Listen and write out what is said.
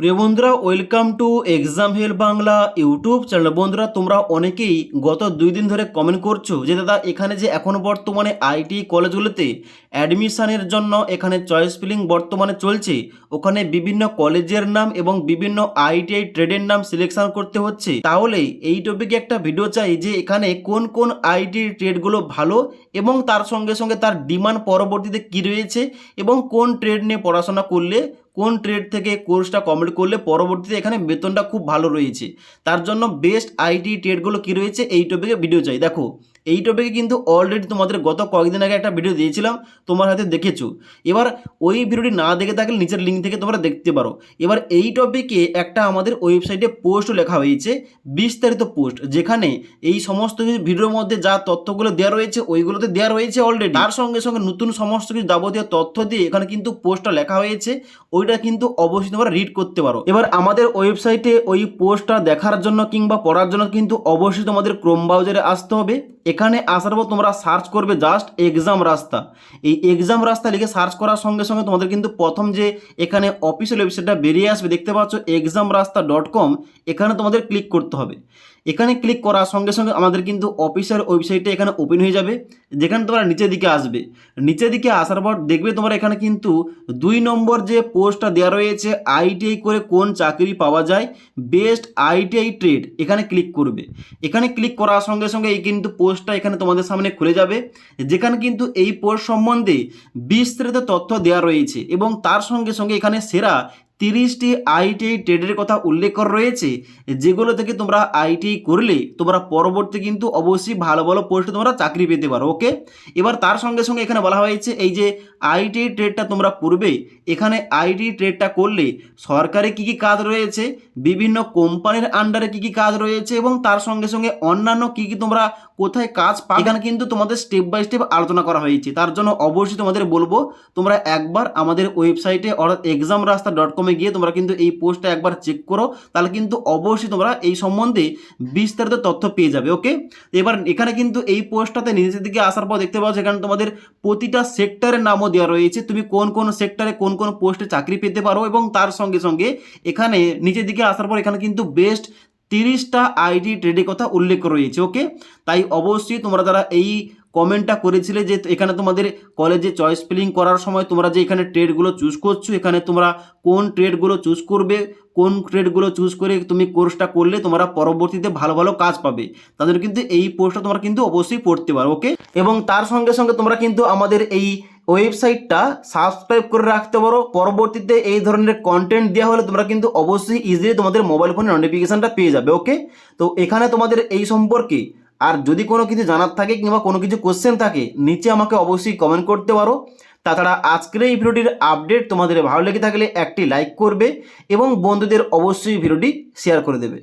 প্রিয় বন্ধুরা welcome to exam hell Bangla YouTube channel বন্ধুরা, তোমরা অনেকেই গত দুই দিন ধরে কমেন্ট করছ যে, দাদা, এখানে যে এখনও বর্তমানে আইটি কলেজগুলোতে অ্যাডমিশানের জন্য এখানে চয়েস ফিলিং বর্তমানে চলছে, ওখানে বিভিন্ন কলেজের নাম এবং বিভিন্ন আইটিআই ট্রেডের নাম সিলেকশন করতে হচ্ছে। তাহলে এই টপিকে একটা ভিডিও চাই যে, এখানে কোন কোন আইটি ট্রেডগুলো ভালো এবং তার সঙ্গে সঙ্গে তার ডিমান্ড পরবর্তীতে কী রয়েছে এবং কোন ট্রেড নিয়ে পড়াশোনা করলে কোন ট্রেড থেকে কোর্সটা কমপ্লিট করলে পরবর্তীতে এখানে বেতনটা খুব ভালো রয়েছে? তার জন্য বেস্ট আইটি ট্রেডগুলো কী রয়েছে? এই টপিকে ভিডিও চাই। দেখো এই টপিকে কিন্তু অলরেডি তোমাদের গত কয়েকদিন আগে একটা ভিডিও দিয়েছিলাম, তোমার হাতে দেখেছ। এবার ওই ভিডিওটি না দেখে থাকলে নিচের লিঙ্ক থেকে তোমরা দেখতে পারো। এবার এই টপিকে একটা আমাদের ওয়েবসাইটে পোস্টও লেখা হয়েছে, বিস্তারিত পোস্ট যেখানে এই সমস্ত কিছু ভিডিওর মধ্যে যা তথ্যগুলো দেওয়া রয়েছে, ওইগুলোতে দেওয়া রয়েছে অলরেডি তার সঙ্গে সঙ্গে নতুন সমস্ত কিছু যাবতীয় তথ্য দিয়ে এখানে কিন্তু পোস্টটা লেখা হয়েছে, ওইটা কিন্তু অবশ্যই তোমরা রিড করতে পারো। এবার আমাদের ওয়েবসাইটে ওই পোস্টটা দেখার জন্য কিংবা পড়ার জন্য কিন্তু অবশ্যই তোমাদের ক্রোম ব্রাউজারে আসতে হবে। এখানে আসার পর তোমরা সার্চ করবে জাস্ট এক্সাম রাস্তা। এই এক্সাম রাস্তা লিখে সার্চ করার সঙ্গে সঙ্গে তোমাদের কিন্তু প্রথম যে এখানে অফিসিয়াল ওয়েবসাইটটা বেরিয়ে আসবে, দেখতে পাচ্ছ এক্সাম রাস্তা ডট কম এখানে তোমাদের ক্লিক করতে হবে। এখানে ক্লিক করার সঙ্গে সঙ্গে আমাদের কিন্তু অফিসিয়াল ওয়েবসাইটটা এখানে ওপেন হয়ে যাবে, যেখানে তোমরা নিচের দিকে আসবে। নিচের দিকে আসার পর দেখবে তোমরা এখানে কিন্তু দুই নম্বর যে পোস্টটা দেওয়া রয়েছে আইটিআই করে কোন চাকরি পাওয়া যায় বেস্ট আইটিআই ট্রেড এখানে ক্লিক করবে। এখানে ক্লিক করার সঙ্গে সঙ্গে এই কিন্তু পোস্টটা এখানে তোমাদের সামনে খুলে যাবে, যেখানে কিন্তু এই পোস্ট সম্বন্ধে বিস্তারিত তথ্য দেওয়া রয়েছে এবং তার সঙ্গে সঙ্গে এখানে সেরা তিরিশটি আইটিআই ট্রেডের কথা উল্লেখ করা রয়েছে, যেগুলো থেকে তোমরা আইটিআই করলে তোমরা পরবর্তী কিন্তু অবশ্যই ভালো ভালো পোস্টে তোমরা চাকরি পেতে পারো ওকে এবার তার সঙ্গে সঙ্গে এখানে বলা হয়েছে, এই যে আইটিআই ট্রেডটা তোমরা করবে, এখানে আইটি ট্রেডটা করলে সরকারি কী কী কাজ রয়েছে, বিভিন্ন কোম্পানির আন্ডারে কী কী কাজ রয়েছে এবং তার সঙ্গে সঙ্গে অন্যান্য কী কী তোমরা কোথায় কাজ পাবে, এখানে কিন্তু তোমাদের স্টেপ বাই স্টেপ আলোচনা করা হয়েছে। তার জন্য অবশ্যই তোমাদের বলব, তোমরা একবার আমাদের ওয়েবসাইটে অর্থাৎ এক্সাম রাস্তা ডট কমে গিয়ে তোমরা কিন্তু এই পোস্টটা একবার চেক করো, তাহলে কিন্তু অবশ্যই তোমরা এই সম্বন্ধে বিস্তারিত তথ্য পেয়ে যাবে ওকে এবার এখানে কিন্তু এই পোস্টটাতে নিজের দিকে আসার পর দেখতে পাচ্ছ এখানে তোমাদের প্রতিটা সেক্টরের নামও দেওয়া রয়েছে। তুমি কোন কোন সেক্টরে কোন কোন পোস্টে চাকরি পেতে পারো এবং তার সঙ্গে সঙ্গে এখানে নিচের দিকে আসার পর এখানে কিন্তু বেস্ট তিরিশটা আইডি ট্রেডের কথা উল্লেখ রয়েছে ওকে তাই অবশ্যই তোমরা যারা এই কমেন্টটা করেছিলে যে এখানে তোমাদের কলেজে চয়েস ফিলিং করার সময় তোমরা যে এখানে ট্রেডগুলো চুজ করছ, এখানে তোমরা কোন ট্রেডগুলো চুজ করবে, কোন ট্রেডগুলো চুজ করে তুমি কোর্সটা করলে তোমরা পরবর্তীতে ভালো ভালো কাজ পাবে। তাদের কিন্তু এই পোস্টটা তোমরা কিন্তু অবশ্যই পড়তে পারো ওকে এবং তার সঙ্গে সঙ্গে তোমরা কিন্তু আমাদের এই ওয়েবসাইটটা সাবস্ক্রাইব করে রাখতে পারো। পরবর্তীতে এই ধরনের কন্টেন্ট দেওয়া হলে তোমরা কিন্তু অবশ্যই ইজিলি তোমাদের মোবাইল ফোনে নোটিফিকেশানটা পেয়ে যাবে ওকে তো এখানে তোমাদের এই সম্পর্কে আর যদি কোনো কিছু জানার থাকে কিংবা কোনো কিছু কোশ্চেন থাকে, নিচে আমাকে অবশ্যই কমেন্ট করতে পারো। তাছাড়া আজকের এই ভিডিওটির আপডেট তোমাদের ভালো লেগে থাকলে একটি লাইক করবে এবং বন্ধুদের অবশ্যই ভিডিওটি শেয়ার করে দেবে।